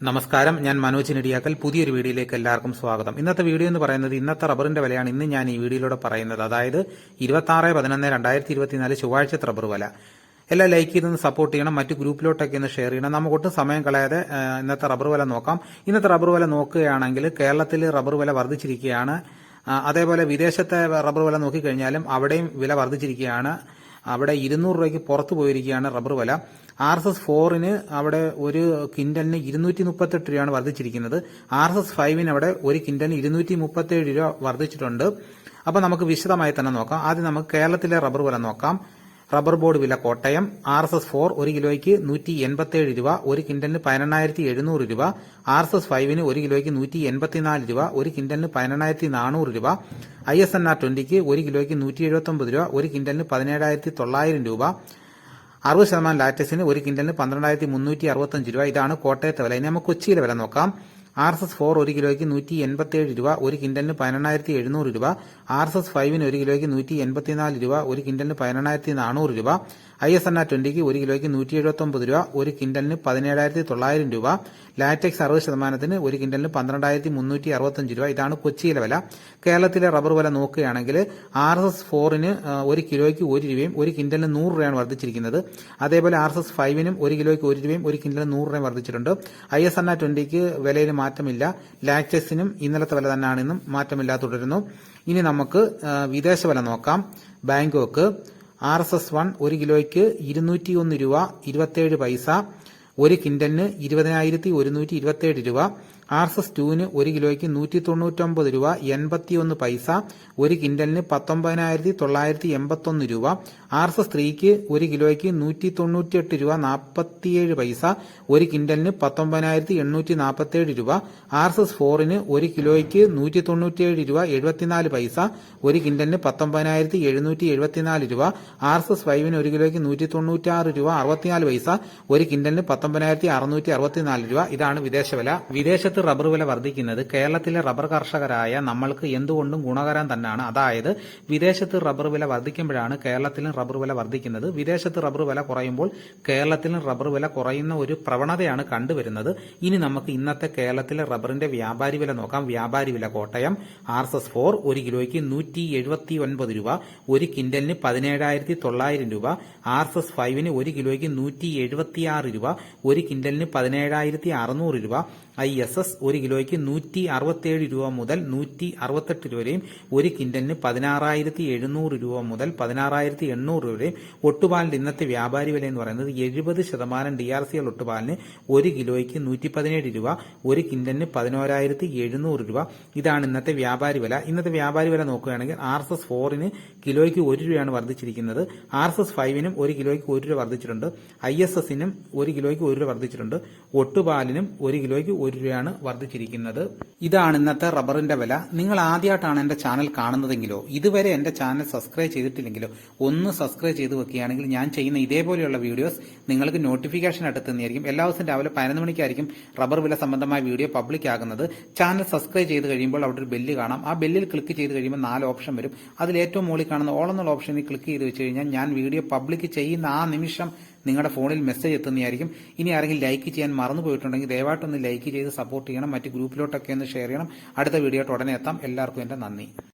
നമസ്കാരം. ഞാൻ മനോജ് നെടിയാക്കൽ. പുതിയൊരു വീഡിയോയിലേക്ക് എല്ലാവർക്കും സ്വാഗതം. ഇന്നത്തെ വീഡിയോ എന്ന് പറയുന്നത് ഇന്നത്തെ റബ്ബറിന്റെ വിലയാണ്. ഇന്ന് ഞാൻ ഈ വീഡിയോയിലൂടെ പറയുന്നത്. അതായത് ഇരുപത്തി ആറ് പതിനൊന്ന് രണ്ടായിരത്തി ഇരുപത്തിനാല് ചൊവ്വാഴ്ചത്തെ റബ്ബർ വില. എല്ലാം ലൈക്ക് ചെയ്തൊന്ന് സപ്പോർട്ട് ചെയ്യണം. മറ്റു ഗ്രൂപ്പിലോട്ടൊക്കെ ഒന്ന് ഷെയർ ചെയ്യണം. നമുക്ക് ഒട്ടും സമയം കളയാതെ ഇന്നത്തെ റബ്ബർ വില നോക്കാം. ഇന്നത്തെ റബ്ബർ വില നോക്കുകയാണെങ്കിൽ കേരളത്തിൽ റബ്ബർ വില വർദ്ധിച്ചിരിക്കുകയാണ്. അതേപോലെ വിദേശത്തെ റബ്ബർ വില നോക്കിക്കഴിഞ്ഞാലും അവിടെയും വില വർദ്ധിച്ചിരിക്കുകയാണ്. അവിടെ ഇരുന്നൂറ് രൂപയ്ക്ക് പുറത്തു പോയിരിക്കുകയാണ് റബ്ബർ വില. ആർ എസ് എസ് ഫോറിന് അവിടെ ഒരു കിൻഡലിന് ഇരുന്നൂറ്റി മുപ്പത്തെട്ട് രൂപയാണ് വർദ്ധിച്ചിരിക്കുന്നത്. ആർ എസ് എസ് ഫൈവിന് അവിടെ ഒരു കിൻഡലിന് ഇരുന്നൂറ്റി മുപ്പത്തേഴ് രൂപ വർദ്ധിച്ചിട്ടുണ്ട്. അപ്പോൾ നമുക്ക് വിശദമായി തന്നെ നോക്കാം. ആദ്യം നമുക്ക് കേരളത്തിലെ റബ്ബർ വില നോക്കാം. റബ്ബർ ബോർഡ് വില Kottayam R S S four ഒരു കിലോയ്ക്ക് നൂറ്റി എൺപത്തേഴ് രൂപ ഒരു കിൻഡലിന് പതിനെണ്ണായിരത്തി എഴുന്നൂറ് രൂപ ആർ എസ് എസ് ഫൈവിന് ഒരു കിലോയ്ക്ക് നൂറ്റി എൺപത്തിനാല് രൂപ ഒരു കിൻഡലിന് പതിനെണ്ണായിരത്തി നാനൂറ് രൂപ ഐ എസ് എൻ ആർ ട്വന്റിക്ക് ഒരു കിലോയ്ക്ക് നൂറ്റി എഴുപത്തൊമ്പത് രൂപ ഒരു കിൻഡലിന് പതിനേഴായിരത്തി തൊള്ളായിരം രൂപ അറുപത് ശതമാനം ലാറ്റസിന് ഒരു കിൻഡലിന് പന്ത്രണ്ടായിരത്തി മുന്നൂറ്റി അറുപത്തഞ്ച് രൂപ. ഇതാണ് കോട്ടയത്തെ വില. ഇനി നമുക്ക് കൊച്ചിയിലെ വില നോക്കാം. ആർ എസ് എസ് ഫോർ ഒരു കിലോയ്ക്ക് നൂറ്റി എൺപത്തിയേഴ് രൂപ ഒരു കിൻഡലിന് പതിനെണ്ണായിരത്തി എഴുന്നൂറ് രൂപ. ആർ എസ് എസ് ഫൈവിന് ഒരു കിലോയ്ക്ക് നൂറ്റി എൺപത്തിനാല് രൂപ ഒരു കിൻഡലിന് പതിനെണ്ണായിരത്തി നാനൂറ് രൂപ. ഐ എസ് എൻ ആർ ട്വന്റിക്ക് ഒരു കിലോയ്ക്ക് നൂറ്റി എഴുപത്തൊമ്പത് രൂപ ഒരു കിൻഡലിന് പതിനേഴായിരത്തി തൊള്ളായിരം രൂപ ലാറ്റക്സ് അറുപത് ശതമാനത്തിന് ഒരു കിൻഡലിന് പന്ത്രണ്ടായിരത്തി മുന്നൂറ്റി അറുപത്തഞ്ച് രൂപ. ഇതാണ് കൊച്ചിയിലെ വില. കേരളത്തിലെ റബ്ബർ വില നോക്കുകയാണെങ്കിൽ ആർ എസ് എസ് ഫോറിന് ഒരു കിലോയ്ക്ക് ഒരു രൂപയും ഒരു കിൻഡലിന് നൂറ് രൂപയാണ് വർദ്ധിച്ചിരിക്കുന്നത്. അതേപോലെ ആർ എസ് എസ് ഫൈവിനും ഒരു കിലോയ്ക്ക് ഒരു രൂപയും ഒരു കിൻഡലിന് നൂറ് രൂപയും വർദ്ധിച്ചിട്ടുണ്ട്. ഐ എസ് എൻ ആർ ട്വന്റിക്ക് വിലയിൽ മാറ്റമില്ല. ലാറ്റക്സിനും ഇന്നലത്തെ വില തന്നെയാണെന്നും മാറ്റമില്ലാതെ തുടരുന്നു. ഇനി നമുക്ക് വിദേശ വില നോക്കാം. Bangkok. R S S one ഒരു കിലോയ്ക്ക് ഇരുന്നൂറ്റി ഒന്ന് രൂപ ഇരുപത്തേഴ് പൈസ ഒരു കിൻഡലിന് ഇരുപതിനായിരത്തി ഒരുന്നൂറ്റി ഇരുപത്തേഴ് രൂപ ആർ എസ് എസ് ടുവിന് ഒരു കിലോയ്ക്ക് നൂറ്റി തൊണ്ണൂറ്റൊമ്പത് രൂപ എൺപത്തിയൊന്ന് പൈസ ഒരു കിൻഡലിന് പത്തൊമ്പതിനായിരത്തി തൊള്ളായിരത്തി എൺപത്തൊന്ന് രൂപ. ആർ എസ് എസ് ത്രീക്ക് ഒരു കിലോയ്ക്ക് നൂറ്റി തൊണ്ണൂറ്റിയെട്ട് രൂപ നാൽപ്പത്തിയേഴ് പൈസ ഒരു കിൻഡലിന് പത്തൊമ്പതിനായിരത്തി എണ്ണൂറ്റി നാൽപ്പത്തേഴ് രൂപ. ആർ എസ് എസ് ഫോറിന് ഒരു കിലോയ്ക്ക് നൂറ്റി തൊണ്ണൂറ്റിയേഴ് രൂപ എഴുപത്തിനാല് പൈസ ഒരു കിൻഡലിന് പത്തൊമ്പതിനായിരത്തി എഴുന്നൂറ്റി എഴുപത്തിനാല് രൂപ. ആർ എസ് എസ് ഫൈവിന് ഒരു കിലോയ്ക്ക് നൂറ്റി തൊണ്ണൂറ്റാറ് രൂപ അറുപത്തിനാല് പൈസ ഒരു കിൻഡലിന് പത്തൊമ്പതിനായിരത്തി അറുന്നൂറ്റി അറുപത്തിനാല് രൂപ. ഇതാണ് വിദേശ വില. വിദേശത്ത് റബ്ബർ വില വർദ്ധിക്കുന്നത് കേരളത്തിലെ റബ്ബർ കർഷകരായ നമ്മൾക്ക് എന്തുകൊണ്ടും ഗുണകരം തന്നെയാണ്. അതായത് വിദേശത്ത് റബ്ബർ വില വർദ്ധിക്കുമ്പോഴാണ് കേരളത്തിലും റബ്ബർ വില വർദ്ധിക്കുന്നത്. വിദേശത്ത് റബ്ബർ വില കുറയുമ്പോൾ കേരളത്തിലും റബ്ബർ വില കുറയുന്ന ഒരു പ്രവണതയാണ് കണ്ടുവരുന്നത്. ഇനി നമുക്ക് ഇന്നത്തെ കേരളത്തിലെ റബ്ബറിന്റെ വ്യാപാരി വില നോക്കാം. വ്യാപാരി വില Kottayam R S S four ഒരു കിലോയ്ക്ക് നൂറ്റി എഴുപത്തി ഒൻപത് രൂപ ഒരു കിൻഡലിന് പതിനേഴായിരത്തി തൊള്ളായിരം രൂപ ആർ എസ് എസ് ഫൈവിന് ഒരു കിലോയ്ക്ക് നൂറ്റി എഴുപത്തിയാറ് രൂപ ഒരു കിൻഡലിന് പതിനേഴായിരത്തി അറുന്നൂറ് രൂപ ഐ എസ് എസ് ഒരു കിലോയ്ക്ക് നൂറ്റി അറുപത്തിയേഴ് രൂപ മുതൽ നൂറ്റി അറുപത്തെട്ട് രൂപ വരെയും ഒരു കിൻഡലിന് പതിനാറായിരത്തി എഴുന്നൂറ് രൂപ മുതൽ പതിനാറായിരത്തി എണ്ണൂറ് രൂപ വരെയും ഒട്ടുപാലിന്റെ ഇന്നത്തെ വ്യാപാരി വില എന്ന് പറയുന്നത് എഴുപത് ശതമാനം ഡി ആർ സി എൽ ഒട്ടുപാലിന് ഒരു കിലോയ്ക്ക് നൂറ്റി പതിനേഴ് രൂപ ഒരു കിൻഡലിന് പതിനോരായിരത്തി എഴുന്നൂറ് രൂപ. ഇതാണ് ഇന്നത്തെ വ്യാപാരി വില. ഇന്നത്തെ വ്യാപാരി വില നോക്കുകയാണെങ്കിൽ ആർ എസ് എസ് ഫോറിന് കിലോയ്ക്ക് ഒരു രൂപയാണ് വർദ്ധിച്ചിരിക്കുന്നത്. ആർ എസ് എസ് ഫൈവിനും ഒരു കിലോയ്ക്ക് ഒരു രൂപ വർദ്ധിച്ചിട്ടുണ്ട്. ഐ എസ് എസിനും ഒരു കിലോയ്ക്ക് ഒരു രൂപ വർദ്ധിച്ചിട്ടുണ്ട്. ഒട്ടുപാലിനും ഒരു കിലോയ്ക്ക് ഒരു രൂപയാണ് വർദ്ധിച്ചിരിക്കുന്നത്. ഇതാണ് ഇന്നത്തെ റബ്ബറിന്റെ വില. നിങ്ങൾ ആദ്യമായിട്ടാണ് എന്റെ ചാനൽ കാണുന്നതെങ്കിലോ ഇതുവരെ എന്റെ ചാനൽ സബ്സ്ക്രൈബ് ചെയ്തിട്ടില്ലെങ്കിലോ ഒന്ന് സബ്സ്ക്രൈബ് ചെയ്ത് വെക്കുകയാണെങ്കിൽ ഞാൻ ചെയ്യുന്ന ഇതേപോലെയുള്ള വീഡിയോസ് നിങ്ങൾക്ക് നോട്ടിഫിക്കേഷൻ എത്തുന്നതായിരിക്കും എല്ലാ ദിവസം രാവിലെ പതിനൊന്ന് മണിക്കായിരിക്കും റബ്ബർ വില സംബന്ധമായ വീഡിയോ പബ്ലിക് ആകുന്നത്. ചാനൽ സബ്സ്ക്രൈബ് ചെയ്ത് കഴിയുമ്പോൾ അവിടെ ഒരു ബെല്ല് കാണാം. ആ ബെല്ലിൽ ക്ലിക്ക് ചെയ്ത് കഴിയുമ്പോൾ നാല് ഓപ്ഷൻ വരും. അതിൽ ഏറ്റവും മുകളിൽ കാണുന്ന ഓൾ എന്നുള്ള ഓപ്ഷനിൽ ക്ലിക്ക് ചെയ്ത് വെച്ച് കഴിഞ്ഞാൽ ഞാൻ വീഡിയോ പബ്ലിക് ചെയ്യുന്ന ആ നിമിഷം നിങ്ങളുടെ ഫോണിൽ മെസ്സേജ് എത്തുന്നതായിരിക്കും. ഇനി ആരെങ്കിലും ലൈക്ക് ചെയ്യാൻ മറന്നു പോയിട്ടുണ്ടെങ്കിൽ ദയവായിട്ടൊന്ന് ലൈക്ക് ചെയ്ത് സപ്പോർട്ട് ചെയ്യണം. മറ്റ് ഗ്രൂപ്പിലോട്ടൊക്കെ ഒന്ന് ഷെയർ ചെയ്യണം. അടുത്ത വീഡിയോ ഉടനെ എത്താം. എല്ലാവർക്കും എന്റെ നന്ദി.